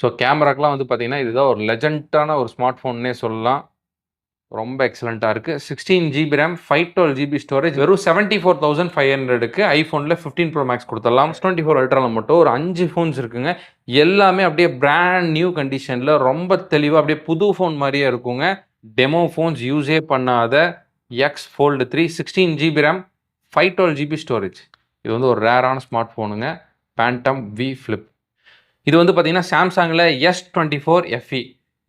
So கேமராக்கெலாம் வந்து பார்த்தீங்கன்னா இதுதான் ஒரு லெஜண்டான ஒரு ஸ்மார்ட் ஃபோன்னே சொல்லலாம். ரொம்ப எக்ஸலண்ட்டாக இருக்குது sixteen GB RAM five twelve GB storage வெறும் செவன்ட்டி ஃபோர் தௌசண்ட் ஃபைவ் ஹண்ட்ரடுக்கு ஐஃபோனில் ஃபிஃப்டீன் ப்ரோ மேக்ஸ் கொடுத்துடலாம். டுவெண்ட்டி ஃபோர் அல்ட்ராவில் மட்டும் ஒரு அஞ்சு ஃபோன்ஸ் இருக்குங்க. எல்லாமே அப்படியே பிராண்ட் நியூ கண்டிஷனில் ரொம்ப தெளிவாக அப்படியே புது ஃபோன் மாதிரியே இருக்குங்க. டெமோ ஃபோன்ஸ் யூஸே பண்ணாத X fold three sixteen GB RAM five twelve GB storage இது வந்து ஒரு ரேரான ஸ்மார்ட் ஃபோனுங்க பேண்டம் வி ஃப்ளிப் இது வந்து பார்த்தீங்கன்னா சாம்சங்கில் S twenty four FE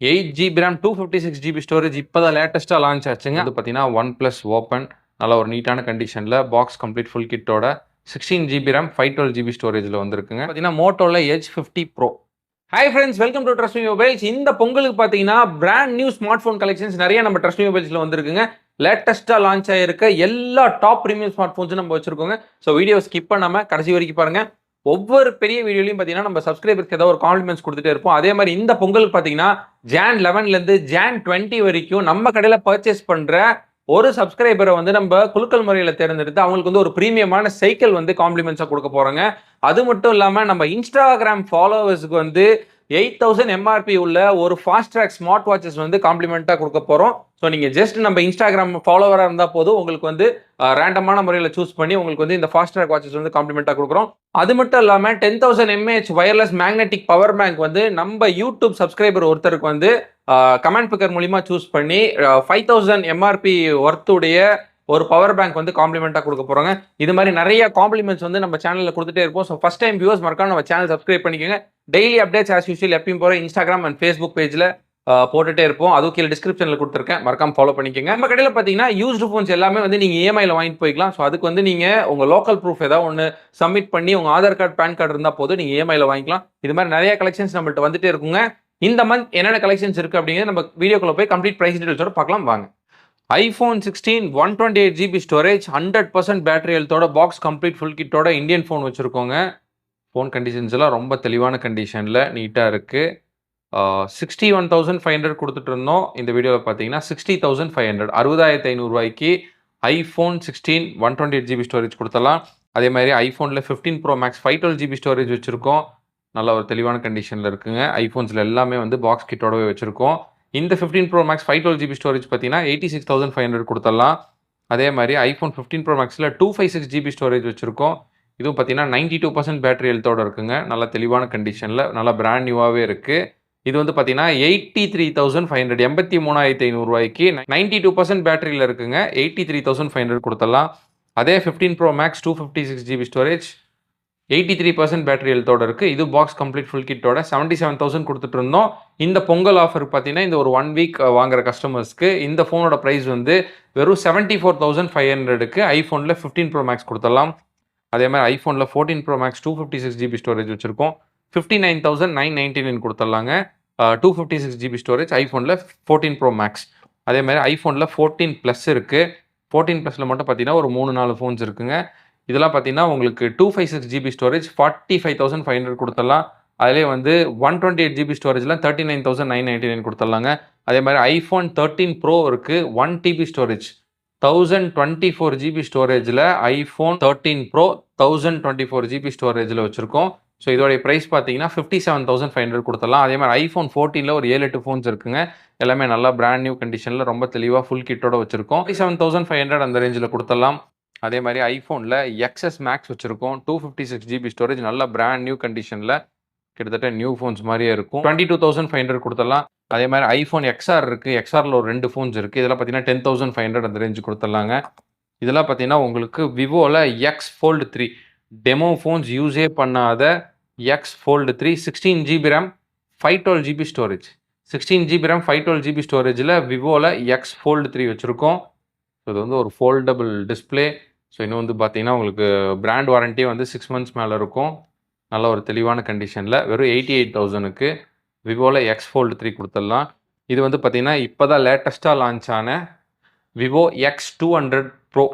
eight GB RAM two fifty six GB storage இப்போ தான் லேட்டஸ்ட்டாக லான்ச் ஆச்சுங்க. அது பார்த்தீங்கன்னா ஒன் ப்ளஸ் ஓப்பன் நல்ல ஒரு நீட்டான கண்டிஷனில் box complete full கிட்டோட sixteen GB RAM five twelve GB ஸ்டோரேஜில் வந்திருக்குங்க. பார்த்தீங்கன்னா மோட்டோவில் H fifty pro hi friends welcome to trust mobiles இந்த பொங்கலுக்கு பார்த்தீங்கன்னா brand new smart phone collections நிறைய நம்ம ட்ரஸ்ட் மொபைல்ஸில் வந்திருக்குங்க. லேட்டஸ்ட்டாக லான்ச் ஆகிருக்க எல்லா டாப் ப்ரீமியம் ஸ்மார்ட் ஃபோன்ஸும் நம்ம வச்சிருக்கோங்க. ஸோ வீடியோ ஸ்கிப் பண்ணாமல் கடைசி வரைக்கும் பாருங்கள் ஒவ்வொரு பெரிய வீடியோலையும் பார்த்தீங்கன்னா நம்ம சப்ஸ்கிரைபர்ஸ்க்கு ஏதாவது ஒரு காம்ப்ளிமெண்ட்ஸ் கொடுத்துட்டே இருப்போம். அதே மாதிரி இந்த பொங்கலுக்கு பார்த்தீங்கன்னா ஜான் லெவன்லேருந்து ஜான் டுவெண்ட்டி வரைக்கும் நம்ம கடையில் பர்ச்சேஸ் பண்ணுற ஒரு சப்ஸ்கிரைபரை வந்து நம்ம குலுக்கல் முறையில் தேர்ந்தெடுத்து அவங்களுக்கு வந்து ஒரு ப்ரீமியமான சைக்கிள் வந்து காம்ப்ளிமெண்ட்ஸாக கொடுக்க போகிறோங்க அது மட்டும் இல்லாமல் நம்ம இன்ஸ்டாகிராம் ஃபாலோவர்ஸுக்கு வந்து எயிட் தௌசண்ட் எம்ஆர்பி உள்ள ஒரு ஃபாஸ்ட் ட்ராக் ஸ்மார்ட் வாட்சஸ் வந்து காம்ப்ளிமெண்ட்டாக கொடுக்க போகிறோம் ஸோ நீங்கள் ஜஸ்ட் நம்ம இன்ஸ்டாகிராம் ஃபாலோவராக இருந்தால் போதும். உங்களுக்கு வந்து ரேண்டமான முறையில் சூஸ் பண்ணி உங்களுக்கு வந்து இந்த ஃபாஸ்ட் ட்ராக் வாட்சஸ் வந்து காம்ப்ளிமெண்ட்டாக கொடுக்குறோம். அது மட்டும் இல்லாமல் ten thousand mAh wireless magnetic power bank வந்து நம்ம யூடியூப் சப்ஸ்கிரைபர் ஒருத்தருக்கு வந்து கமெண்ட் பிக்கர் மூலிமா சூஸ் பண்ணி ஃபைவ் தௌசண்ட் எம்ஆர்பி ஒர்த்துடைய ஒரு பவர் பேங்க் வந்து காம்ப்ளிமெண்ட்டாக கொடுக்க போகிறாங்க இது மாதிரி நிறைய காம்ப்ளிமெண்ட்ஸ் வந்து நம்ம சேனலில் கொடுத்துட்டே இருப்போம். ஸோ ஃபஸ்ட் டைம் வியூஸ் மறக்காம நம்ம சேனல் சப்ஸ்கிரைப் பண்ணிக்கோங்க. டெய்லி அப்டேட்ஸ் ஆஸ் யூஸ்வல் எப்பயும் போகிற இன்ஸ்டாகிராம் அண்ட் ஃபேஸ்புக் பேஜில் போட்டுட்டே இருப்போம். அதுவும் கீழே டிஸ்கிரிப்ஷனில் கொடுத்துருக்கேன். மறக்காம ஃபாலோ பண்ணிக்கோங்க. நம்ம கடையில் பார்த்தீங்கன்னா யூஸ்டு ஃபோன்ஸ் எல்லாமே வந்து நீங்கள் இஎம்ஐயில் வாங்கிட்டு போய்க்கலாம். ஸோ அதுக்கு வந்து நீங்கள் உங்கள் லோக்கல் ப்ரூஃப் ஏதாவது ஒன்று சப்மிட் பண்ணி உங்கள் ஆதார் கார்டு பேன் கார்டு இருந்தால் போதும் நீங்கள் இஎம்ஐயில் வாங்கிக்கலாம். இது மாதிரி நிறைய கலெக்ஷன்ஸ் நம்மள்ட்ட வந்துட்டே இருக்குங்க. இந்த மந்த் என்னென்ன கலெக்ஷன்ஸ் இருக்குது அப்படிங்கிறது நம்ம வீடியோக்குள்ளே போய் கம்ப்ளீட் ப்ரைஸ் டீட்டெயில்ஸோட பார்க்கலாம். வாங்க. IPhone sixteen one twenty eight GB storage hundred percent battery ஹெல்த்தோட box complete full கிட்டோட இந்தியன் ஃபோன் வச்சுருக்கோங்க. ஃபோன் கண்டிஷன்ஸ் எல்லாம் ரொம்ப தெளிவான கண்டிஷனில் நீட்டாக இருக்குது sixty one thousand five hundred கொடுத்துட்டு இருந்தோம். இந்த வீடியோவில் பார்த்தீங்கன்னா சிக்ஸ்டி தௌசண்ட் ஃபைவ் ஹண்ட்ரட் அறுபதாயிரத்தி ஐநூறுரூவாய்க்கு iPhone sixteen one twenty eight GB storage கொடுத்தலாம் அதே மாதிரி ஐஃபோனில் fifteen pro max five twelve GB storage வச்சுருக்கோம். நல்ல ஒரு தெளிவான கண்டிஷனில் இருக்குங்க. ஐஃபோன்ஸில் எல்லாமே வந்து பாக்ஸ் கிட்டோடவே வச்சுருக்கோம். இந்த fifteen pro max five twelve GB storage பார்த்தீங்கன்னா eighty six thousand five hundred கொடுத்துடலாம். அதே மாதிரி ஐஃபோன் ஃபிஃப்டீன் ப்ரோ மேக்ஸில் two five six GB storage வச்சுருக்கோம். இதுவும் பார்த்தீங்கன்னா நைன்டி டூ பர்சன்ட் பேட்டரி ஹெல்த்தோட இருக்குங்க. நல்ல தெளிவான கண்டிஷனில் நல்லா பிராண்ட் நியூவாகவே இருக்குது இது வந்து பார்த்தீங்கன்னா eighty three thousand five hundred எண்பத்தி மூணாயிரத்தி ஐநூறுரூவாய்க்கு நைன்ட்டி டூ பர்சன்ட் பேட்டரியில் இருக்குங்க. Eighty three thousand five hundred கொடுத்துடலாம். அதே fifteen pro max two fifty six GB storage eighty three percent battery ஹெல்த்தோட இருக்குது இது பாக்ஸ் கம்ப்ளீட் ஃபுல் கிட்டோட செவன்ட்டி செவன் தௌசண்ட் கொடுத்துட்டு இருந்தோம் இந்த பொங்கல் ஆஃபர் பார்த்தீங்கன்னா இந்த ஒரு ஒன் வீக் வாங்குற கஸ்டமர்ஸ்க்கு இந்த ஃபோனோட ப்ரைஸ் வந்து வெறும் செவன்ட்டி ஃபோர் தௌசண்ட் ஃபைவ் ஹண்ட்ரடுக்கு ஐஃபோனில் ஃபிஃப்டீன் ப்ரோ மேக்ஸ் கொடுத்துடலாம். அதே மாதிரி ஐஃபோனில் fourteen pro max two fifty six GB storage வச்சிருக்கோம். Fifty nine thousand nine ninety nine கொடுத்துடலாங்க two fifty six GB storage ஐஃபோனில் fourteen pro max அதே மாதிரி ஐஃபோனில் ஃபோர்டீன் ப்ளஸ் இருக்குது ஃபோர்டீன் ப்ளஸில் மட்டும் பார்த்தீங்கன்னா ஒரு மூணு நாலு ஃபோன்ஸ் இருக்குங்க. இதெல்லாம் பார்த்தீங்கன்னா உங்களுக்கு two five six GB storage forty five thousand five hundred கொடுத்துடலாம். அதிலே வந்து one twenty eight GB ஸ்டோரேஜ்லாம் thirty nine thousand nine ninety nine கொடுத்துடலாங்க. அதே மாதிரி ஐஃபோன் தேர்ட்டீன் ப்ரோ இருக்குது one TB storage thousand twenty four GB ஸ்டோரேஜில் iPhone thirteen pro thousand twenty four GB ஸ்டோரேஜில் வச்சுருக்கோம். So இதோடைய price பார்த்தீங்கன்னா fifty seven thousand five hundred கொடுத்துடலாம். அதே மாதிரி iPhone ஃபோர்டீனில் ஒரு ஏழு எட்டு ஃபோன்ஸ் இருக்குங்க. எல்லாமே நல்லா பிராண்ட் நியூ கண்டிஷனில் ரொம்ப தெளிவாக ஃபுல் கிட்டோட வச்சிருக்கோம். Fifty seven thousand five hundred அந்த ரேஞ்சில் கொடுத்துடலாம். அதே மாதிரி ஐஃபோனில் எக்ஸஸ் மேக்ஸ் வச்சுருக்கோம். Two fifty six GB storage நல்ல பிராண்ட் நியூ கண்டிஷனில் கிட்டத்தட்ட நியூ ஃபோன்ஸ் மாதிரியே இருக்கும். Twenty two thousand five hundred கொடுத்துடலாம். அதே மாதிரி ஐஃபோன் எக்ஸ்ஆர் இருக்குது எக்ஸ்ஆரில் ஒரு ரெண்டு ஃபோன்ஸ் இருக்குது இதெல்லாம் பார்த்தீங்கன்னா டென் தௌசண்ட் ஃபைவ் ஹண்ட்ரட் அந்த ரேஞ்சு கொடுத்துடலாங்க. இதெல்லாம் பார்த்தீங்கன்னா உங்களுக்கு விவோவில் X fold three demo phones யூஸே பண்ணாத X fold three sixteen GB RAM five twelve GB storage sixteen GB RAM five twelve GB ஸ்டோரேஜில் விவோவில் எக்ஸ் ஃபோல்டு த்ரீ வச்சுருக்கோம். இது வந்து ஒரு ஃபோல்டபுள் டிஸ்பிளே ஸோ இன்னும் வந்து பார்த்தீங்கன்னா உங்களுக்கு பிராண்ட் வாரண்ட்டி வந்து சிக்ஸ் மந்த்ஸ் மேலே இருக்கும். நல்ல ஒரு தெளிவான கண்டிஷனில் வெறும் எயிட்டி எயிட் தௌசண்ட்க்கு விவோவில் எக்ஸ் ஃபோல்டு த்ரீ கொடுத்துடலாம். இது வந்து பார்த்திங்கன்னா இப்போ தான் லேட்டஸ்ட்டாக லான்ச் ஆன Vivo X two hundred pro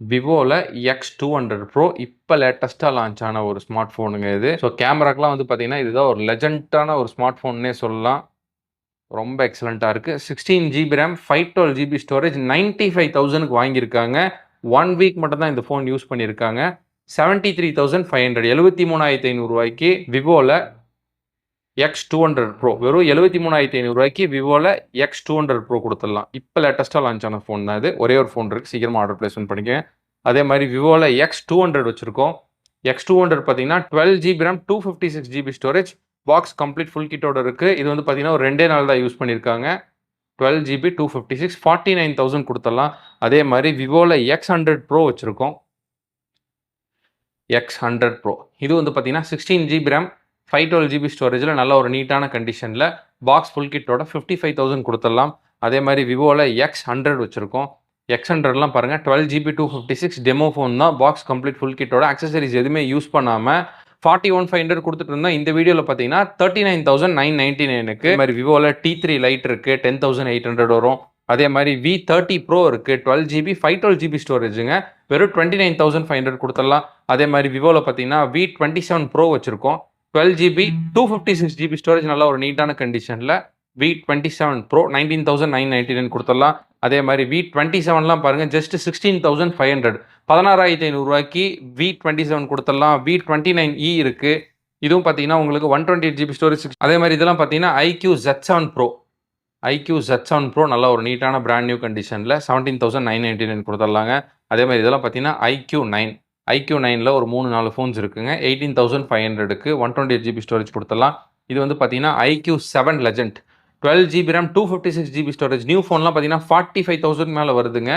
விவோவில் X two hundred pro இப்போ லேட்டஸ்ட்டாக லான்ச் ஆன ஒரு ஸ்மார்ட் ஃபோனுங்க இது ஸோ கேமராக்கெலாம் வந்து பார்த்திங்கன்னா இதுதான் ஒரு லெஜண்டான ஒரு ஸ்மார்ட் ஃபோன்னே சொல்லலாம். ரொம்ப எக்ஸலண்ட்டாக இருக்குது sixteen GB RAM five twelve GB storage ninety five தௌசண்ட்க்கு வாங்கியிருக்காங்க. ஒன் வீக் மட்டும் தான் இந்த ஃபோன் யூஸ் பண்ணியிருக்காங்க. Seventy three thousand five hundred எழுபத்தி மூணாயிரத்தி ஐநூறுரூவாய்க்கு விவோவில் எக்ஸ் டூ ஹண்ட்ரட் ப்ரோ வெறும் எழுபத்தி மூணாயிரத்தி ஐநூறுரூவாய்க்கு விவோவில் எக்ஸ் டூ ஹண்ட்ரட் ப்ரோ கொடுத்துடலாம். இப்போ லேட்டஸ்ட்டாக லான்ச் ஆன ஃபோன் தான் இது. ஒரே ஒரு ஃபோன் இருக்குது சீக்கிரமாக ஆர்டர் பிளேஸ்மெண்ட் பண்ணிக்கங்க. அதே மாதிரி விவோவில் எக்ஸ் டூ ஹண்ட்ரட் வச்சுருக்கோம். எக்ஸ் டூ ஹண்ட்ரட் பார்த்தீங்கன்னா twelve GB RAM two fifty six GB storage box complete full கிட்டோட இருக்குது இது வந்து பார்த்தீங்கன்னா ஒரு ரெண்டே நாள் தான் யூஸ் பண்ணியிருக்காங்க twelve GB two fifty six forty nine thousand கொடுத்துடலாம். அதே மாதிரி விவோவில் எக்ஸ் ஹண்ட்ரட் ப்ரோ வச்சுருக்கோம். எக்ஸ் ஹண்ட்ரட் ப்ரோ இது வந்து பார்த்தீங்கன்னா sixteen GB RAM five twelve GB ஸ்டோரேஜில் நல்ல ஒரு நீட்டான கண்டிஷனில் பாக்ஸ் ஃபுல் கிட்டோட ஃபிஃப்டி ஃபைவ் தௌசண்ட் கொடுத்துடலாம். அதே மாதிரி விவோவில் எக்ஸ் ஹண்ட்ரட் வச்சுருக்கோம். எக்ஸ் ஹண்ட்ரட்லாம் பாருங்கள் twelve GB two fifty six demo phone தான் பாக்ஸ் கம்ப்ளீட் ஃபுல் கிட்டோட அக்சசரிஸ் எதுவுமே யூஸ் பண்ணாமல் ஃபார்ட்டி ஒன் ஃபைவ் ஹண்ட்ரட் கொடுத்துட்டு இருந்தோம் இந்த வீடியோவில் பார்த்தீங்கன்னா thirty nine thousand nine ninety நைனுக்கு மாதிரி விவோவில் டி த்ரீ லைட் இருக்குது டென் தௌசண்ட் எயிட் ஹண்ட்ரட் வரும். அதே மாதிரி வி தேர்ட்டி ப்ரோ இருக்குது twelve GB five twelve GB ஸ்டோரேஜுங்க வெறும் twenty nine thousand five hundred கொடுத்துடலாம். அதே மாதிரி விவோவில் பார்த்தீங்கன்னா வி டுவெண்ட்டி செவன் ப்ரோ வச்சுருக்கோம். Twelve GB two fifty six GB storage நல்லா ஒரு நீட்டான கண்டிஷனில் V twenty seven pro nineteen thousand nine ninety nine கொடுத்துடலாம். அதே மாதிரி வி டுவெண்ட்டி செவன்லாம் பாருங்கள் just sixteen thousand five hundred பதினாறாயிரத்தி ஐநூறுரூவாய்க்கு வி டுவெண்ட்டி செவன் கொடுத்துடலாம். வி டுவெண்ட்டி நைன் இ இருக்குது இதுவும் பார்த்தீங்கன்னா உங்களுக்கு one twenty eight GB storage அதே மாதிரி இதெல்லாம் பார்த்தீங்கன்னா iQOO Z seven pro iQOO Z seven pro நல்ல ஒரு நீட்டான பிராண்ட் நியூ கண்டிஷனில் seventeen thousand nine ninety nine கொடுத்துடலாங்க. அதே மாதிரி இதெல்லாம் பார்த்தீங்கன்னா ஐக்யூ நைன் ஐக்யூ நைனில் ஒரு மூணு நாலு ஃபோன்ஸ் இருக்குங்க. எயிட்டீன் தௌசண்ட் ஃபைவ் ஹண்ட்ரடுக்கு one twenty eight GB storage கொடுத்துடலாம். இது வந்து பார்த்தீங்கன்னா iQOO seven legend twelve GB RAM two fifty six GB storage new ஃபோன்லாம் பார்த்தீங்கன்னா ஃபார்ட்டி ஃபைவ் தௌசண்ட் மேலே வருதுங்க.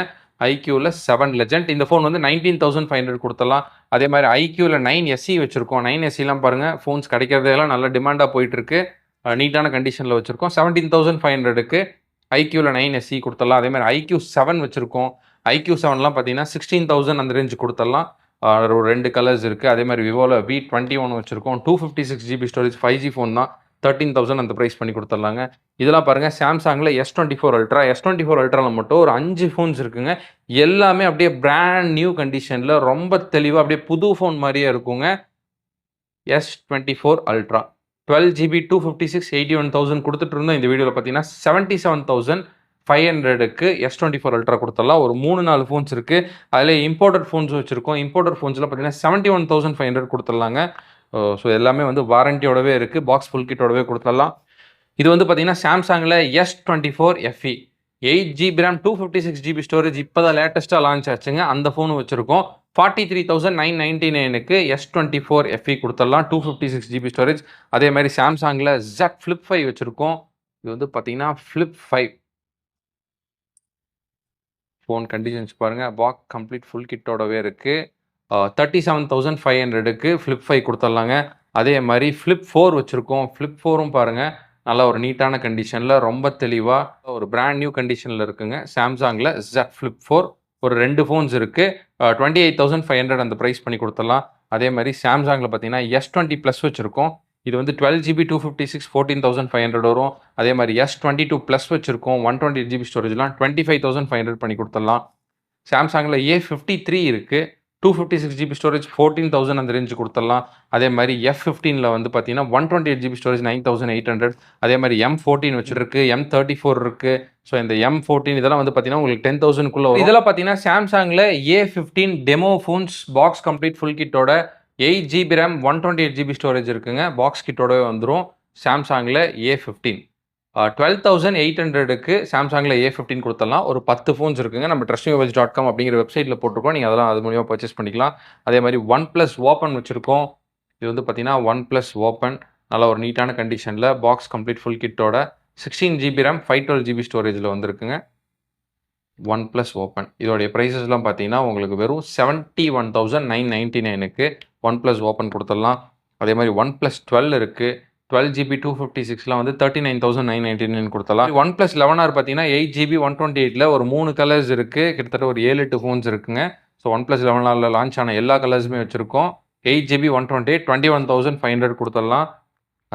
ஐக்யூவில் செவன் லெஜண்ட் இந்த ஃபோன் வந்து நைன்டீன் தௌசண்ட் ஃபைவ் ஹண்ட்ரட் கொடுத்தலாம் அதே மாதிரி ஐக்யூவில் நைன் எஸ்சி வச்சுருக்கோம். நைன் எஸ்சிலாம் பாருங்கள் ஃபோன்ஸ் கிடைக்கிறதெல்லாம் நல்ல டிமாண்டாக போயிட்டுருக்கு. நீட்டான கண்டிஷனில் வச்சுருக்கோம். செவன்டீன் தௌசண்ட் ஃபைவ் ஹண்ட்ரடுக்கு ஐக்யூவில் நைன் எஸ்சி கொடுத்துடலாம். அதே மாதிரி ஐக்யூ செவன் வச்சுருக்கோம். ஐக்யூ செவன்லாம் பார்த்தீங்கன்னா சிக்ஸ்டீன் தௌசண்ட் அந்த ரேஞ்சு கொடுத்துடலாம். ஒரு ரெண்டு கலர்ஸ் இருக்குது அதே மாதிரி விவோவில் வி டுவெண்ட்டி ஒன் வச்சுருக்கோம். Two fifty six GB storage five G phone தான். தேர்ட்டீன் தௌசண்ட் அந்த ப்ரைஸ் பண்ணி கொடுத்துட்லாங்க இதெல்லாம் பாருங்கள் சாம்சங்கில் S twenty four ultra S twenty four அல்ட்ராவில் மட்டும் ஒரு அஞ்சு ஃபோன்ஸ் இருக்குங்க. எல்லாமே அப்படியே பிராண்ட் நியூ கண்டிஷனில் ரொம்ப தெளிவாக அப்படியே புது ஃபோன் மாதிரியே இருக்குங்க. S twenty four ultra twelve GB two fifty six eighty one thousand கொடுத்துட்டு இருந்தோம் இந்த வீடியோவில் பார்த்தீங்கன்னா செவன்ட்டி செவன் தௌசண்ட் ஃபைவ் ஹண்ட்ரடுக்கு எஸ் டுவெண்ட்டி ஃபோர் அல்ட்ரா கொடுத்துடலாம் ஒரு மூணு நாலு ஃபோன்ஸ் இருக்குது அதில் இம்போர்ட்டட் ஃபோன்ஸ் வச்சுருக்கோம். இம்போர்ட்டட் ஃபோன்ஸில் பார்த்தீங்கன்னா seventy one thousand five hundred கொடுத்துடலாங்க so எல்லாமே வந்து வாரண்டியோடவே இருக்குது பாக்ஸ் ஃபுல் கிட்டோடவே கொடுத்துடலாம். இது வந்து பார்த்தீங்கன்னா சாம்சங்கில் S twenty four FE eight GB RAM two fifty six GB storage இப்போ தான் லேட்டஸ்ட்டாக லான்ச் ஆச்சுங்க. அந்த ஃபோன் வச்சுருக்கோம். Forty three thousand nine ninety நைனுக்கு எஸ் டுவெண்ட்டி ஃபோர் எஃப்இ கொடுத்துடலாம். Two fifty six GB storage அதே மாதிரி சாம்சங்கில் ஜெட் ஃப்ளிப் ஃபைவ் வச்சுருக்கோம். இது வந்து பார்த்தீங்கன்னா ஃப்ளிப் ஃபைவ் ஃபோன் கண்டிஷன்ஸ் பாருங்கள் பாக் கம்ப்ளீட் ஃபுல் கிட்டோடவே இருக்குது தேர்ட்டி செவன் தௌசண்ட் ஃபைவ் ஹண்ட்ரடுக்கு ஃப்ளிப் ஃபைவ் கொடுத்துட்லாங்க. அதே மாதிரி ஃப்ளிப் ஃபோர் வச்சுருக்கோம். ஃப்ளிப் ஃபோரும் பாருங்கள் நல்லா ஒரு நீட்டான கண்டிஷனில் ரொம்ப தெளிவாக ஒரு பிராண்ட் நியூ கண்டிஷனில் இருக்குங்க. சாம்சங்கில் ஜெட் ஃப்ளிப் ஃபோர் ஒரு ரெண்டு ஃபோன்ஸ் இருக்குது twenty eight thousand five hundred அந்த ப்ரைஸ் பண்ணி கொடுத்துடலாம். அதே மாதிரி சாம்சங்கில் பார்த்தீங்கன்னா எஸ் டுவெண்ட்டி ப்ளஸ் வச்சுருக்கோம். இது வந்து twelve GB two fifty six fourteen thousand five hundred வரும். அதே மாதிரி எஸ் டுவெண்ட்டி டூ ப்ளஸ் வச்சிருக்கோம் one twenty GB ஸ்டோரேஜ்லாம் twenty five thousand five hundred பண்ணி கொடுத்துடலாம். சாம்சங்கில் ஏ ஃபிஃப்டி த்ரீ இருக்குது two fifty six GB storage fourteen thousand அந்த range கொடுத்துடலாம். அதே மாதிரி எஃப் ஃபிஃப்டீனில் வந்து பார்த்தீங்கன்னா one twenty eight GB storage nine thousand eight hundred அதே மாதிரி எம் ஃபோர்டீன் வச்சிருக்கு எம் தேர்ட்டி ஃபோர் இருக்குது ஸோ இந்த எம் ஃபோர்டீன் இதெல்லாம் வந்து பார்த்தீங்கன்னா உங்களுக்கு டென் தௌசண்ட்குள்ளே இதெல்லாம் பார்த்தீங்கன்னா சாம்சங்கில் A fifteen demo phones box complete full கிட்டோட eight GB RAM one twenty eight GB storage இருக்குங்க. பாக்ஸ் கிட்டோடவே வந்துடும் சாம்சங்கில் A fifteen twelve thousand eight ஹண்ட்ரடுக்கு சாம்சங்கில் ஏ ஃபிஃப்டின் கொடுத்துடலாம். ஒரு பத்து ஃபோன்ஸ் இருக்குங்க. நம்ம ட்ரஸ்டிங் டாட் காம் அப்படிங்கிற வெப்சைட்டில் போட்டிருக்கோம். நீங்கள் அதெல்லாம் அது மூலியமாக பர்ச்சேஸ் பண்ணிக்கலாம். அதே மாதிரி ஒன் ப்ளஸ் ஓப்பன் வச்சுருக்கோம். இது வந்து பார்த்தீங்கன்னா ஒன் ப்ளஸ் ஓப்பன் நல்ல ஒரு நீட்டான கண்டிஷனில் box complete full கிட்டோட sixteen GB RAM five twelve GB ஸ்டோரேஜில் வந்திருக்குங்க. ஒன் ப்ளஸ் ஓப்பன் இதோடைய ப்ரைஸஸ்லாம் பார்த்தீங்கன்னா உங்களுக்கு வெறும் seventy one thousand nine ninety நைனுக்கு ஒன் ப்ளஸ் ஓப்பன் கொடுத்துடலாம். அதே மாதிரி ஒன் ப்ளஸ் டுவெல் இருக்குது டுவெல் ஜிபி டூ ஃபிஃப்டி சிக்ஸ்லாம் வந்து thirty nine thousand nine ninety nine கொடுத்தலாம். One plus eleven R பார்த்தீங்கன்னா எயிட் ஜிபி ஒன் டுவெண்ட்டி எயிட்டில் ஒரு மூணு கலர்ஸ் இருக்குது கிட்டத்தட்ட ஒரு ஏழு எட்டு ஃபோன்ஸ் இருக்குங்க. ஸோ ஒன் ப்ளஸ் லெவன் ஆரில் லான்ச் ஆன எல்லா கலர்ஸுமே வச்சுருக்கோம். Eight GB one twenty eight twenty one thousand five hundred கொடுத்துடலாம்.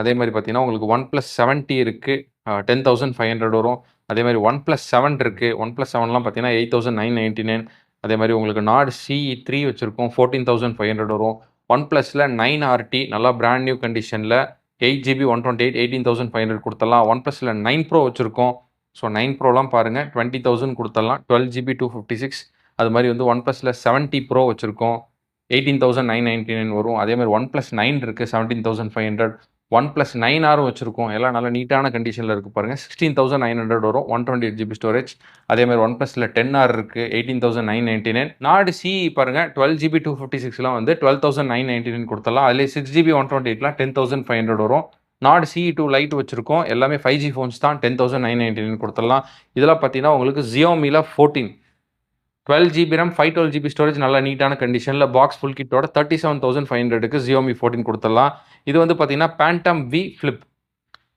அதே மாதிரி பார்த்தீங்கன்னா உங்களுக்கு ஒன் ப்ளஸ் செவன்ட்டி இருக்குது டென் தௌசண்ட் ஃபைவ் ஹண்ட்ரட் வரும். அதே மாதிரி ஒன் ப்ளஸ் செவன் இருக்குது ஒன் ப்ளஸ் செவன்லாம் பார்த்தீங்கன்னா eight thousand nine ninety nine அதே மாதிரி உங்களுக்கு நாட் சிஇ த்ரீ வச்சுருக்கோம். ஃபோர்டீன் தௌசண்ட் ஃபைவ் ஹண்ட்ரட் வரும். ஒன் ப்ளஸில் நைன் ஆர்டி நல்லா பிராண்ட் நியூ கண்டிஷனில் eight GB one twenty eight eighteen thousand five hundred கொடுத்துடலாம் ஒன் ப்ளஸில் நைன் ப்ரோ வச்சுருக்கோம். ஸோ நைன் ப்ரோலாம் பாருங்கள் டுவெண்ட்டி தௌசண்ட் கொடுத்துடலாம் twelve GB two fifty six அது மாதிரி வந்து ஒன் ப்ளஸில் செவன்ட்டி ப்ரோ வச்சுருக்கோம். Eighteen thousand nine ninety nine வரும். அதே மாதிரி ஒன் ப்ளஸ் நைன் இருக்குது seventeen thousand five hundred OnePlus nine ஆரும் வச்சிருக்கோம். எல்லாம் நல்ல நீட்டான கண்டிஷனில் இருக்குது பாருங்கள் சிக்ஸ்டீன் தௌசண்ட் நைன் ஹண்ட்ரட் வரும். One twenty eight GB storage அதே மாதிரி ஒன் ப்ளஸில் டென் ஆர் இருக்குது eighteen thousand nine ninety nine Nord C பாருங்கள் டுவெல் ஜிபி டூ ஃபிஃப்டி சிக்ஸ்லாம் வந்து twelve thousand nine ninety nine கொடுத்தலாம் அதிலே சிக்ஸ் ஜிபி ஒன் டுவெண்ட்டி எயிட்லாம் டென் தௌசண்ட் ஃபைவ் ஹண்ட்ரட் வரும். நாடு சி டூ லைட் வச்சிருக்கோம். எல்லாமே ஃபைவ் ஜி ஃபோன்ஸ் தான் ten thousand nine ninety nine கொடுத்துடலாம். இதெல்லாம் பார்த்தீங்கன்னா உங்களுக்கு ஜியோமியில் fourteen twelve GB RAM five twelve GB storage நல்லா நீட்டான கண்டிஷனில் பாக்ஸ் ஃபுல் கிட்டோட தேர்ட்டி செவன் தௌசண்ட் ஃபைவ் ஹண்ட்ரடுக்கு ஜியோமி ஃபோர்டின் கொடுத்துடலாம். இது வந்து பார்த்தீங்கன்னா பேண்டம் வி ஃப்ளிப்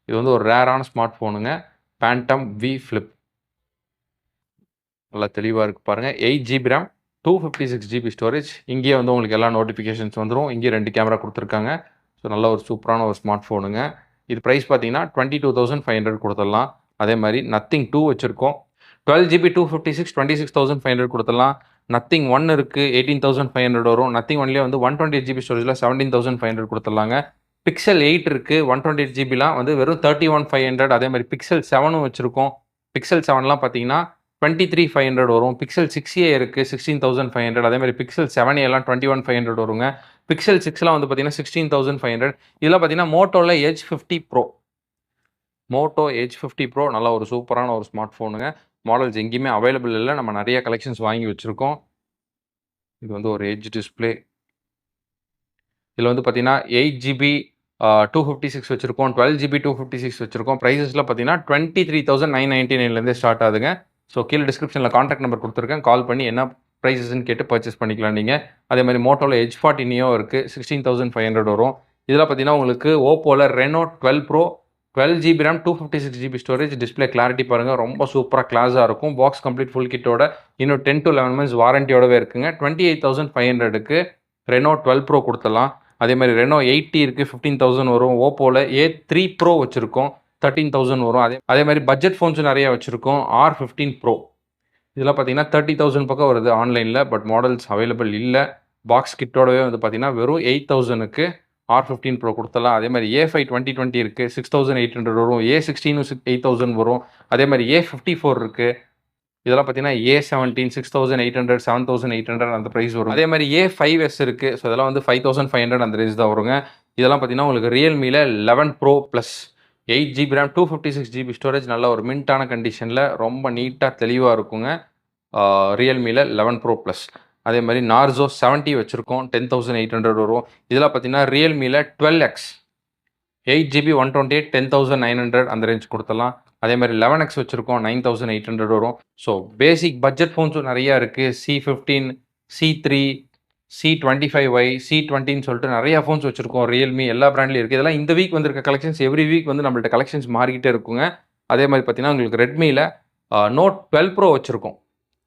இது வந்து ஒரு ரேரான ஸ்மார்ட் ஃபோனுங்க பேண்டம் வி ஃப்ளிப் நல்லா தெளிவாக இருக்குது பாருங்கள் eight GB RAM two fifty six GB storage இங்கேயே வந்து உங்களுக்கு எல்லா நோட்டிஃபிகேஷன்ஸ் வந்துடும் இங்கேயே ரெண்டு கேமரா கொடுத்துருக்காங்க. ஸோ நல்ல ஒரு சூப்பரான ஒரு ஸ்மார்ட் ஃபோனுங்க இது ப்ரைஸ் பார்த்தீங்கன்னா twenty two thousand five hundred கொடுத்துடலாம். அதே மாதிரி நத்திங் டூ வச்சுருக்கோம். Twelve GB two fifty six twenty six thousand five hundred கொடுத்துடலாம். நத்திங் ஒன் இருக்குது எயிட்டீன் தௌசண்ட் ஃபைவ் ஹண்ட்ரட் வரும். நத்திங் ஒன்லேயே வந்து ஒன் டுவெண்ட்டி எயிட் ஜிபி ஸ்டோரேஜில் செவன்டீன் தௌசண்ட் ஃபைவ் ஹண்ட்ரட் கொடுத்துருலாங்க பிக்சல் எயிட் இருக்குது ஒன் டுவெண்ட்டி எயிட் ஜிபிலாம் வந்து வெறும் தேர்ட்டி ஒன் ஃபைவ் ஹண்ட்ரட் அதே மாதிரி பிக்சல் செவனும் வச்சுருக்கோம். பிக்சல் செவன்லாம் பார்த்தீங்கன்னா டுவெண்ட்டி த்ரீ ஃபைவ் ஹண்ட்ரட் வரும். பிக்சல் சிக்ஸ் ஏ இருக்குது சிக்ஸ்டீன் தௌசண்ட் ஃபைவ் ஹண்ட்ரட் அதே மாதிரி பிக்சல் செவன் எல்லாம் டுவெண்ட்டி ஒன் ஃபைவ் ஹண்ட்ரட் வருங்க பிக்சல் சிக்ஸ்லாம் வந்து பார்த்தீங்கன்னா சிக்ஸ்டீன் தௌசண்ட் ஃபைவ் ஹண்ட்ரட் இதெல்லாம் பார்த்தீங்கன்னா மோட்டோவில் Edge fifty Pro Moto Edge fifty Pro நல்ல ஒரு சூப்பரான ஒரு ஸ்மார்ட் ஃபோனுங்க மாடல்ஸ் எங்கேயுமே அவைலபிள் இல்லை. நம்ம நிறைய கலெக்ஷன்ஸ் வாங்கி வச்சுருக்கோம். இது வந்து ஒரு ஏஜ் டிஸ்பிளே இதில் வந்து பார்த்தீங்கன்னா eight GB two fifty six வச்சுருக்கோம். Twelve GB two fifty six வச்சுருக்கோம் ப்ரைஸஸில் பார்த்தீங்கன்னா twenty three thousand nine ninety நைன்லேருந்தே start ஆகுதுங்க. ஸோ கீழே டிஸ்கிரிப்ஷனில் காண்டாக்ட் நம்பர் கொடுத்துருக்கேன். கால் பண்ணி என்ன ப்ரைஸஸ்ன்னு கேட்டு பர்ச்சேஸ் பண்ணிக்கலாம் நீங்கள் அதே மாதிரி மோட்டோவில் எஜ் ஃபார்ட்டினியோ இருக்குது சிக்ஸ்டீன் தௌசண்ட் ஃபைவ் ஹண்ட்ரட் வரும். இதில் பார்த்தீங்கன்னா உங்களுக்கு ஓப்போவில் Reno twelve Pro twelve GB RAM two fifty six GB storage display clarity பாருங்கள் ரொம்ப சூப்பராக கிளாஸாக இருக்கும். பாக்ஸ் கம்ப்ளீட் ஃபுல் கிட்டோட இன்னும் டென் டு லெவன் மந்த்ஸ் வாரண்டியோடவே இருக்குங்க. டுவெண்ட்டி எயிட் தௌசண்ட் ஃபைவ் ஹண்ட்ரடுக்கு ரெனோ டுவெல் ப்ரோ கொடுத்துடலாம். அதே மாதிரி ரெனோ எயிட்டி இருக்குது ஃபிஃப்டீன் தௌசண்ட் வரும். ஓப்போவில் ஏ த்ரீ ப்ரோ வச்சுருக்கோம் தேர்ட்டீன் தௌசண்ட் வரும். அதே அதே மாதிரி பட்ஜெட் ஃபோன்ஸும் நிறையா வச்சுருக்கோம் ஆர் ஃபிஃப்டீன் ப்ரோ இதெல்லாம் பார்த்தீங்கன்னா தேர்ட்டி தௌசண்ட் பக்கம் வருது ஆன்லைனில் பட் மாடல்ஸ் அவைலபிள் இல்லை. பாக்ஸ் கிட்டோடவே வந்து பார்த்தீங்கன்னா வெறும் எயிட் தௌசண்ட்க்கு ஆர் ஃபிஃப்டீன் ப்ரோ கொடுத்தலாம். அதே மாதிரி ஏ ஃபைவ் டுவெண்ட்டி டுவெண்ட்டி இருக்குது சிக்ஸ் தௌசண்ட் எயிட் ஹண்ட்ரட் வரும். ஏ சிக்ஸ்டீனும் சிக்ஸ் எயிட் தௌசண்ட் வரும். அதே மாதிரி ஏ ஃபிஃப்டி ஃபோர் இருக்குது இதெல்லாம் பார்த்தீங்கன்னா A seventeen six thousand eight hundred seven thousand eight hundred அந்த ப்ரைஸ் வரும். அதே மாதிரி ஏ ஃபைவ் எஸ் இருக்குது ஸோ இதெல்லாம் வந்து ஃபைவ் தௌசண்ட் ஃபைவ் ஹண்ட்ரட் அந்த ரேஞ்ச் தான் வருங்க. இதெல்லாம் பார்த்தீங்கன்னா உங்களுக்கு ரியல்மியில் eleven Pro Plus eight GB RAM two fifty six GB storage நல்ல ஒரு மின்ட்டான கண்டிஷனில் ரொம்ப நீட்டாக தெளிவாக இருக்குங்க. ரியல்மியில் லெவன் ப்ரோ ப்ளஸ் அதே மாதிரி நார்சோ செவன்ட்டி வச்சுருக்கோம் டென் தௌசண்ட் எயிட் ஹண்ட்ரட் வரும். இதெல்லாம் பார்த்தீங்கன்னா ரியல்மியில் twelve X eight GB one twenty eight ten thousand nine hundred அந்த ரேஞ்ச் கொடுத்தலாம் அதே மாதிரி லெவன் எக்ஸ் வச்சுருக்கோம் நைன் தௌசண்ட் எயிட் ஹண்ட்ரட் வரும். ஸோ பேசிக் பட்ஜெட் ஃபோன்ஸும் நிறையா இருக்குது C fifteen C three C twenty five Y C டுவெண்ட்டின்னு சொல்லிட்டு நிறையா ஃபோன்ஸ் வச்சுருக்கோம். ரியல்மி எல்லா ப்ராண்ட்லேயும் இருக்குது இதெல்லாம் இந்த வீக் வந்திருக்க கலெக்ஷன்ஸ் எவ்ரி வீக் வந்து நம்மள்ட்ட கலெக்ஷன்ஸ் மாறிக்கிட்டே இருக்குங்க. அதே மாதிரி பார்த்தீங்கன்னா உங்களுக்கு ரெட்மியில் நோட் டுவெல் ப்ரோ வச்சுருக்கோம்.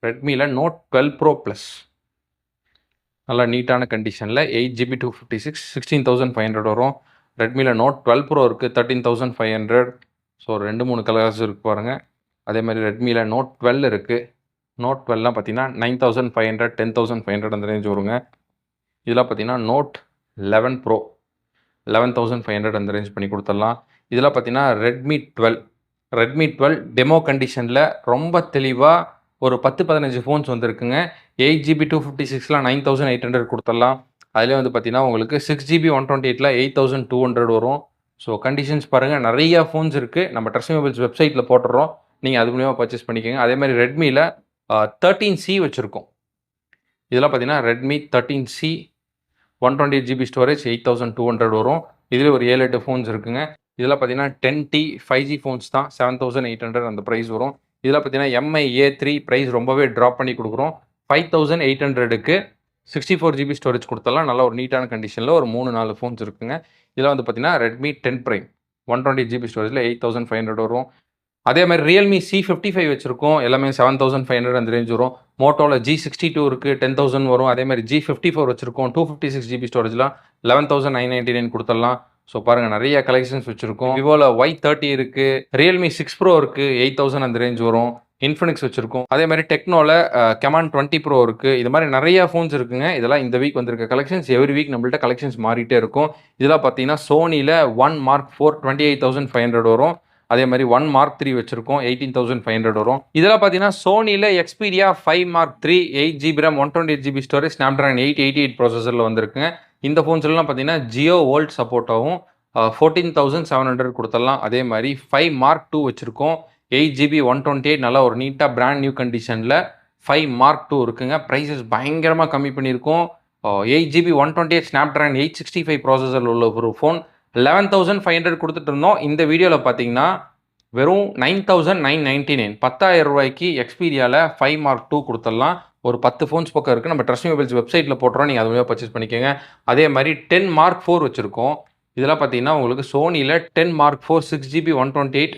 ரெட்மியில் நோட் டுவெல் ப்ரோ ப்ளஸ் நல்லா நீட்டான கண்டிஷனில் eight GB two fifty six sixteen thousand five hundred வரும் ரெட்மியில் நோட் டுவெல் ப்ரோ இருக்குது thirteen thousand five hundred so ரெண்டு மூணு கலர்ஸ் இருக்கு பாருங்கள் அதே மாதிரி ரெட்மியில் நோட் டுவெல் இருக்குது நோட் டுவெல்லாம் பார்த்தீங்கன்னா nine thousand five hundred ten thousand five hundred அந்த ரேஞ்ச் வருங்க. இதெல்லாம் பார்த்தீங்கன்னா Note eleven Pro eleven thousand five hundred அந்த ரேஞ்ச் பண்ணி கொடுத்துடலாம். இதெல்லாம் பார்த்தீங்கன்னா Redmi twelve Redmi twelve demo கண்டிஷனில் ரொம்ப தெளிவாக ஒரு பத்து பதினஞ்சு ஃபோன்ஸ் வந்துருக்குங்க. எயிட் ஜிபி டூ ஃபிஃப்டி சிக்ஸ்லாம் நைன் தௌசண்ட் எயிட் ஹண்ட்ரட் கொடுத்துடலாம். அதிலே வந்து பார்த்தீங்கன்னா உங்களுக்கு சிக்ஸ் ஜிபி ஒன் டுவெண்ட்டி எயிட்டில் எயிட் தௌசண்ட் டூ ஹண்ட்ரட் வரும். ஸோ கண்டிஷன்ஸ் பாருங்கள் நிறைய ஃபோன்ஸ் இருக்குது நம்ம ட்ரெஸ் மொபைல்ஸ் வெப்சைட்டில் போட்டுறோம். நீங்கள் அது மூலியமாக பர்ச்சேஸ் பண்ணிக்கோங்க. அதே மாதிரி ரெட்மியில் தேர்ட்டீன் சி வச்சுருக்கோம். இதெல்லாம் பார்த்தீங்கன்னா Redmi thirteen C one twenty GB storage eight thousand two hundred வரும். இதில் ஒரு ஏழு எட்டு ஃபோன்ஸ் இருக்குங்க. இதெல்லாம் பார்த்தீங்கன்னா ten T five G phones தான். செவன் தௌசண்ட் எயிட் ஹண்ட்ரட் அந்த ப்ரைஸ் வரும். இதில் பார்த்தீங்கன்னா எம்ஐ ஏ த்ரீ ப்ரைஸ் ரொம்பவே ட்ராப் பண்ணி கொடுக்குறோம். ஃபைவ் தௌசண்ட் எயிட் ஹண்ட்ரடுக்கு சிக்ஸ்டி ஃபோர் ஜிபி ஸ்டோரேஜ் கொடுத்தலாம். நல்ல ஒரு நீட்டான கண்டிஷனில் ஒரு மூணு நாலு ஃபோன்ஸ் இருக்குங்க. இதில் வந்து பார்த்தீங்கன்னா Redmi ten Prime one twenty GB ஸ்டோரேஜில் eight thousand five hundred வரும். அதே மாதிரி ரியல்மி சி ஃபிஃப்டி ஃபைவ் வச்சிருக்கோம். எல்லாமே செவன் தௌசண்ட் ஃபைவ் ஹண்ட்ரட் அந்த ரேஞ்ச் வரும். மோட்டோவில் ஜி சிக்ஸ்டி டூ இருக்குது டென் தௌசண்ட் வரும். அதே மாதிரி ஜி ஃபிஃப்டி ஃபோர் வச்சிருக்கோம். Two fifty six GB ஸ்டோரேஜ்லாம் eleven thousand nine ninety nine கொடுத்துடலாம் ஸோ பாருங்கள் நிறைய கலெக்ஷன்ஸ் வச்சுருக்கோம். விவோவில் ஒய் தேர்ட்டி இருக்குது ரியல்மி சிக்ஸ் ப்ரோ இருக்குது எயிட் தௌசண்ட் அந்த ரேஞ்ச் வரும். இன்ஃபினிக்ஸ் வச்சிருக்கோம். அதே மாதிரி டெக்னோவில் கெமான் டுவெண்ட்டி ப்ரோ இருக்குது இது மாதிரி நிறைய ஃபோன்ஸ் இருக்குங்க. இதெல்லாம் இந்த வீக் வந்திருக்க கலெக்ஷன்ஸ் எவ்ரி வீக் நம்மள்ட்ட கலெக்ஷன்ஸ் மாறிட்டே இருக்கும். இதெல்லாம் பார்த்தீங்கன்னா சோனியில் one Mark four twenty eight thousand five hundred வரும். அதே மாதிரி ஒன் மார்க் த்ரீ வச்சிருக்கோம். எயிட்டீன் தௌசண்ட் ஃபைவ் ஹண்ட்ரட் வரும். இதெல்லாம் பார்த்தீங்கன்னா சோனியில் Xperia five Mark three eight GB RAM one twenty eight GB storage Snapdragon eight eighty eight ப்ராசஸரில் வந்திருக்குங்க. இந்த ஃபோன்ஸ்லாம் பார்த்தீங்கன்னா ஜியோ வேர்ல்ட் சப்போர்ட்டாகவும் ஃபோர்டீன் தௌசண்ட் செவன் ஹண்ட்ரட் கொடுத்துடலாம் அதே மாதிரி ஃபைவ் மார்க் டூ வச்சுருக்கோம். Eight GB one twenty eight நல்லா ஒரு நீட்டாக பிராண்ட் நியூ கண்டிஷனில் ஃபைவ் மார்க் டூ இருக்குங்க. ப்ரைஸஸ் பயங்கரமாக கம்மி பண்ணியிருக்கோம். Eight GB one twenty eight Snapdragon eight sixty five processor உள்ள ஒரு phone eleven thousand five hundred கொடுத்துட்டு இருந்தோம். இந்த வீடியோவில் பார்த்தீங்கன்னா வெறும் nine thousand nine ninety nine பத்தாயிரம் ரூபாய்க்கு எக்ஸ்பீரியாவில் ஃபைவ் மார்க் டூ கொடுத்துடலாம் ஒரு பத்து ஃபோன்ஸ் பக்கம் இருக்குது நம்ம ட்ரஸ்ட் மொபைல்ஸ் வெப்சைட்டில் போட்டுறோம் நீங்கள் அது மூலியமாக பர்ச்சேஸ் பண்ணிக்கோங்க. அதே மாதிரி டென் மார்க் ஃபோர் வச்சுருக்கோம். இதெல்லாம் பார்த்தீங்கன்னா உங்களுக்கு சோனியில் ten Mark four six GB one twenty eight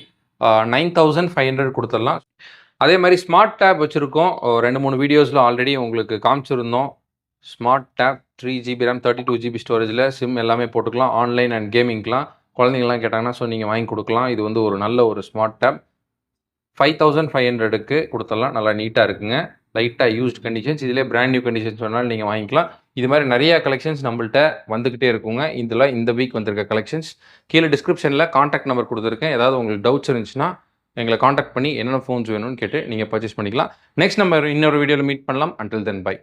nine thousand five hundred கொடுத்துடலாம். அதே மாதிரி ஸ்மார்ட் டேப் வச்சுருக்கோம். ரெண்டு மூணு வீடியோஸில் ஆல்ரெடி உங்களுக்கு காமிச்சிருந்தோம். Smart tab three GB RAM thirty two GB ஸ்டோரேஜில் SIM எல்லாமே போட்டுக்கலாம். ஆன்லைன் அண்ட் கேமிங்க்கெலாம் குழந்தைங்களாம் கேட்டாங்கன்னா ஸோ நீங்கள் வாங்கி கொடுக்கலாம். இது வந்து ஒரு நல்ல ஒரு smart tab five thousand five ஹண்ட்ரடுக்கு கொடுத்துடலாம். நல்லா நீட்டாக இருக்குங்க. லைட்டாக யூஸ்ட் கண்டிஷன்ஸ் இதிலே பிராண்ட் நியூ கண்டிஷன்ஸ் வேணாலும் நீங்கள் வாங்கிக்கலாம். இது மாதிரி நிறைய கலெக்ஷன்ஸ் நம்மள்ட்ட வந்துக்கிட்டே இருக்குங்க. இதில் இந்த வீக் வந்திருக்க கலெக்ஷன்ஸ் கீழே டிஸ்கிரிப்ஷனில் காண்டாக்ட் நம்பர் கொடுத்துருக்கேன். ஏதாவது உங்களுக்கு டவுட்ஸ் இருந்துச்சுன்னா எங்களை காண்டாக்ட் பண்ணி என்னென்ன ஃபோன்ஸ் வேணும்னு கேட்டு நீங்கள் பர்ச்சேஸ் பண்ணிக்கலாம். நெக்ஸ்ட் நம்ம இன்னொரு வீடியோவில் மீட் பண்ணலாம். Until then by